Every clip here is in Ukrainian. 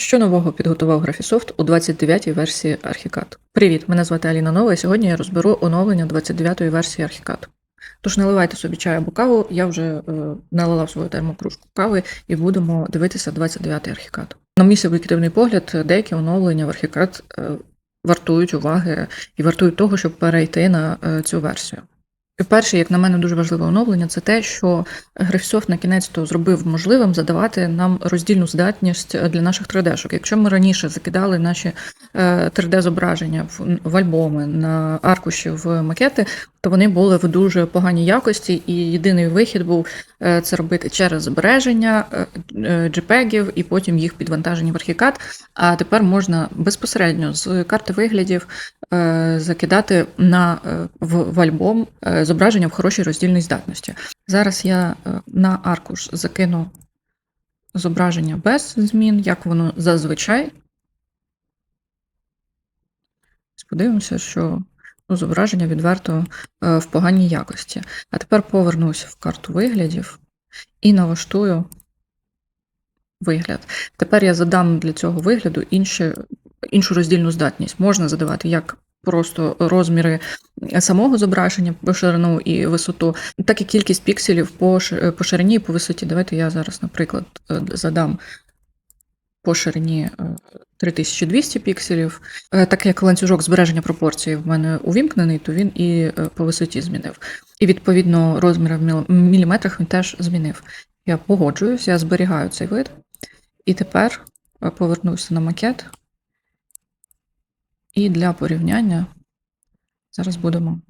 Що нового підготував Graphisoft у 29-й версії Archicad? Привіт, мене звати Аліна Нова, і сьогодні я розберу оновлення 29-ї версії Archicad. Тож наливайте собі чай або каву, я вже е, налила в свою термокружку кави і будемо дивитися 29-й Archicad. На мій суб'єктивний погляд, деякі оновлення в Archicad е, вартують уваги і вартують того, щоб перейти на е, цю версію. Перше, як на мене, дуже важливе оновлення, це те, що Грифсофт на кінець то зробив можливим задавати нам роздільну здатність для наших 3D-шок. Якщо ми раніше закидали наші 3D-зображення в, в альбоми на аркуші в макети, то вони були в дуже поганій якості, і єдиний вихід був е, це робити через збереження е, е, JPEG-ів і потім їх підвантаження в Archicad. А тепер можна безпосередньо з карти виглядів закидати на, в, в альбом зображення в хорошій роздільній здатності. Зараз я на аркуш закину зображення без змін, як воно зазвичай. Подивимося, що ну, зображення відверто е, в поганій якості. А тепер повернуся в карту виглядів і налаштую вигляд. Тепер я задам для цього вигляду інші, іншу роздільну здатність. Можна задавати як просто розміри самого зображення по ширину і висоту, так і кількість пікселів по ширині і по висоті. Давайте я зараз, наприклад, е, задам по ширині 3200 е, пікселів. Е, так як ланцюжок збереження пропорцій в мене увімкнений, то він і по висоті змінив. І відповідно розміри в міліметрах він теж змінив. Я погоджуюсь, я зберігаю цей вид. І тепер повернуся на макет. І для порівняння зараз будемо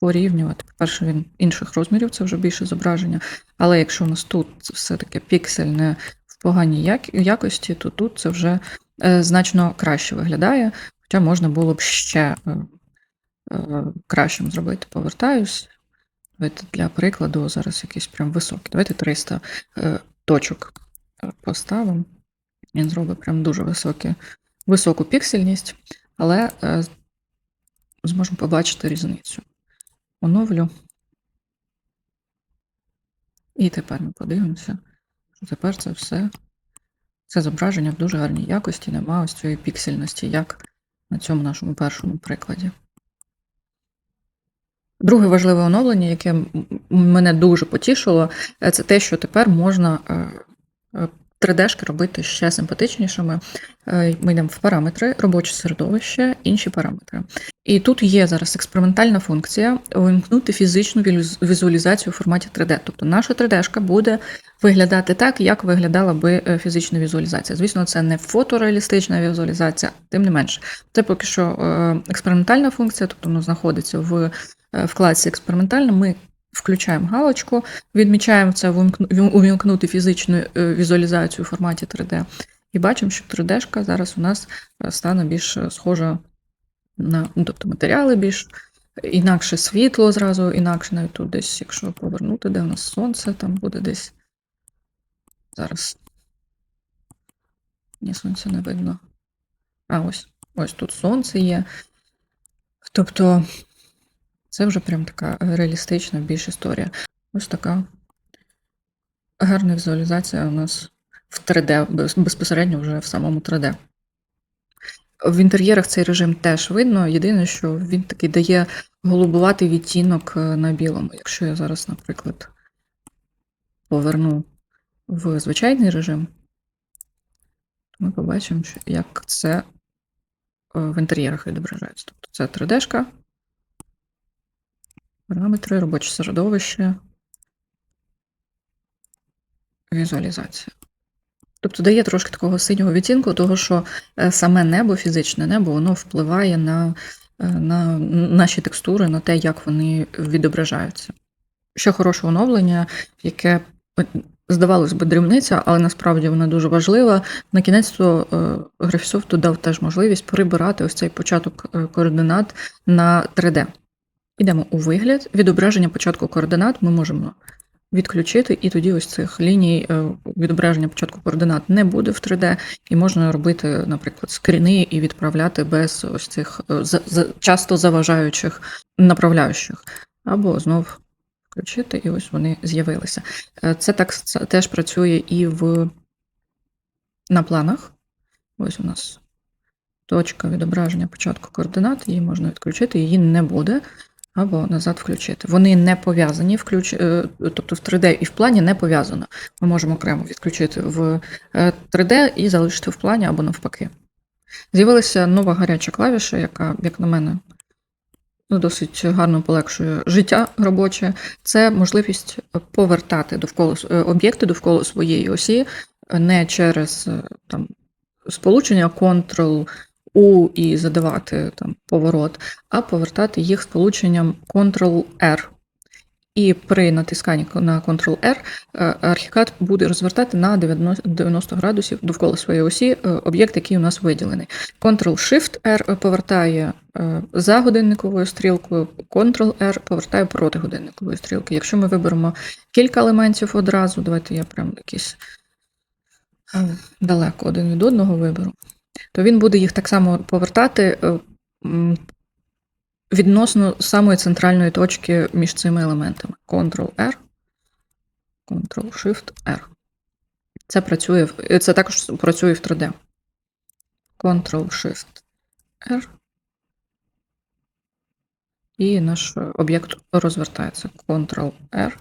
порівнювати. Перше, він інших розмірів, це вже більше зображення. Але якщо у нас тут все-таки піксель не поганій якості, то тут це вже е, значно краще виглядає. Хоча можна було б ще е, е, кращим зробити. Повертаюсь. Для прикладу, зараз якийсь прям високий. Давайте 300 точок поставимо. Він зробить прям дуже високі високу піксельність, але зможемо побачити різницю. Оновлю. І тепер ми подивимося, тепер це все, це зображення в дуже гарній якості, немає ось цієї піксельності, як на цьому нашому першому прикладі. Друге важливе оновлення, яке мене дуже потішило, е, це те, що тепер можна е, 3D-шки робити ще симпатичнішими. Е, ми йдемо в параметри, робоче середовище, інші параметри. І тут є зараз експериментальна функція увімкнути фізичну візуалізацію у форматі 3D. Тобто наша 3D-шка буде виглядати так, як виглядала би е, фізична візуалізація. Звісно, це не фотореалістична візуалізація, тим не менше. Це поки що е, експериментальна функція, тобто вона знаходиться в вкладці експериментальна. Ми Включаємо галочку, відмічаємо це увімкнути фізичну е, візуалізацію у форматі 3D. І бачимо, що 3D-шка зараз у нас е, стане більш е, схожа на ну, тобто матеріали більш інакше світло зразу, інакше навіть тут десь, якщо повернути, де у нас сонце, там буде десь. Зараз. Ні, сонця не видно. А ось ось тут сонце є. Тобто це вже прям така реалістична більш історія. Ось така гарна візуалізація у нас в 3D, безпосередньо вже в самому 3D. В інтер'єрах цей режим теж видно. Єдине, що він такий дає голубуватий відтінок е, на білому. Якщо я зараз, наприклад, поверну в звичайний режим, то ми побачимо, як це е, в інтер'єрах відображається. Тобто це 3D-шка. Параметри, робоче середовище, візуалізація. Тобто дає трошки такого синього відтінку, того, що е, саме небо, фізичне небо, воно впливає на, е, на наші текстури, на те, як вони відображаються. Ще хороше оновлення, яке, е, здавалось би, дрібниця, але насправді вона дуже важлива. На кінець то Graphisoft дав теж можливість прибирати ось цей початок координат на 3D. Йдемо у вигляд. Відображення початку координат ми можемо відключити, і тоді ось цих ліній е, відображення початку координат не буде в 3D, і можна робити, наприклад, скріни і відправляти без ось цих е, часто заважаючих направляючих. Або знов включити, і ось вони з'явилися. Е, це так це теж працює і в на планах. Ось у нас точка відображення початку координат, її можна відключити, її не буде, або назад включити. Вони не пов'язані, включ... е, тобто в 3D і в плані не пов'язано. Ми можемо окремо відключити в е, 3D і залишити в плані або навпаки. З'явилася нова гаряча клавіша, яка, як на мене, ну, досить гарно полегшує життя робоче. Це можливість повертати довкола е, об'єкти довкола своєї осі е, не через е, там, сполучення Ctrl U і задавати там, поворот, а повертати їх сполученням Ctrl-R. І при натисканні на Ctrl-R е, архікад буде розвертати на 90 90 градусів довкола своєї осі е, об'єкт, який у нас виділений. Ctrl-Shift-R повертає е, за годинниковою стрілкою, Ctrl-R повертає проти годинникової стрілки. Якщо ми виберемо кілька елементів одразу, давайте я прям якісь далеко один від одного виберу, то він буде їх так само повертати е, відносно самої центральної точки між цими елементами. Ctrl-R, Ctrl-Shift-R. Це працює це також працює в 3D. Ctrl-Shift-R. І наш об'єкт розвертається. Ctrl-R.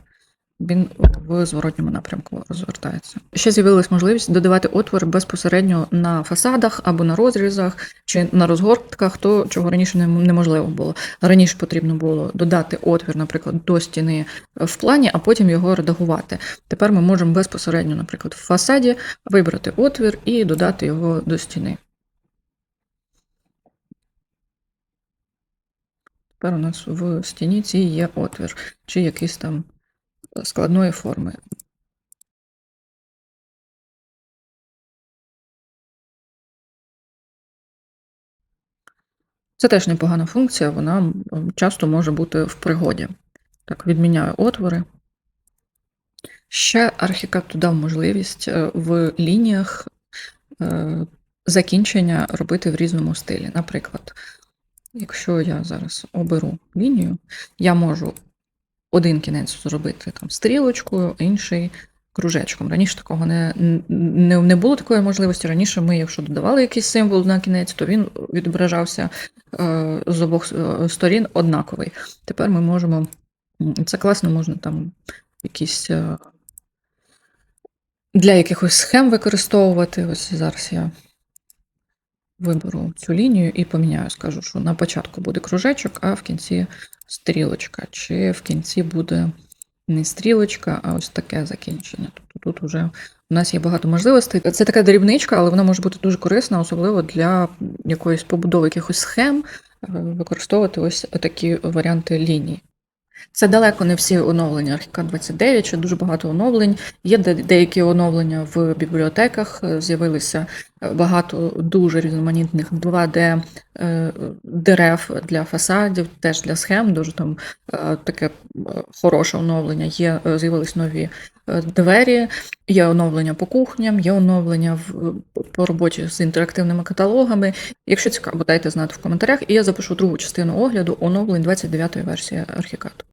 Він в зворотньому напрямку розвертається. Ще з'явилась можливість додавати отвори безпосередньо на фасадах або на розрізах чи на розгортках, то чого раніше неможливо було. Раніше потрібно було додати отвір, наприклад, до стіни в плані, а потім його редагувати. Тепер ми можемо безпосередньо, наприклад, в фасаді вибрати отвір і додати його до стіни. Тепер у нас в стіні цій є отвір, чи якийсь там складної форми. Це теж непогана функція, вона часто може бути в пригоді. Так, відміняю отвори. Ще архікад додав можливість е, в лініях е, закінчення робити в різному стилі. Наприклад, якщо я зараз оберу лінію, я можу один кінець зробити там стрілочкою, інший кружечком. Раніше такого не, не, не було такої можливості. Раніше ми, якщо додавали якийсь символ на кінець, то він відображався е, з обох е, сторін однаковий. Тепер ми можемо. Це класно, можна там якісь е, для якихось схем використовувати. Ось зараз я виберу цю лінію і поміняю. Скажу, що на початку буде кружечок, а в кінці стрілочка. Чи в кінці буде не стрілочка, а ось таке закінчення. Тобто тут вже у нас є багато можливостей. Це така дрібничка, але вона може бути дуже корисна, особливо для якоїсь побудови якихось схем, е, використовувати ось такі варіанти ліній. Це далеко не всі оновлення Архіка 29, ще дуже багато оновлень. Є деякі оновлення в бібліотеках, е, з'явилися багато дуже різноманітних 2D е, дерев для фасадів, теж для схем, дуже там е, таке е, хороше оновлення. Є, з'явились нові двері, є оновлення по кухням, є оновлення в, по роботі з інтерактивними каталогами. Якщо цікаво, дайте знати в коментарях, і я запишу другу частину огляду оновлень 29-ї версії Архікату.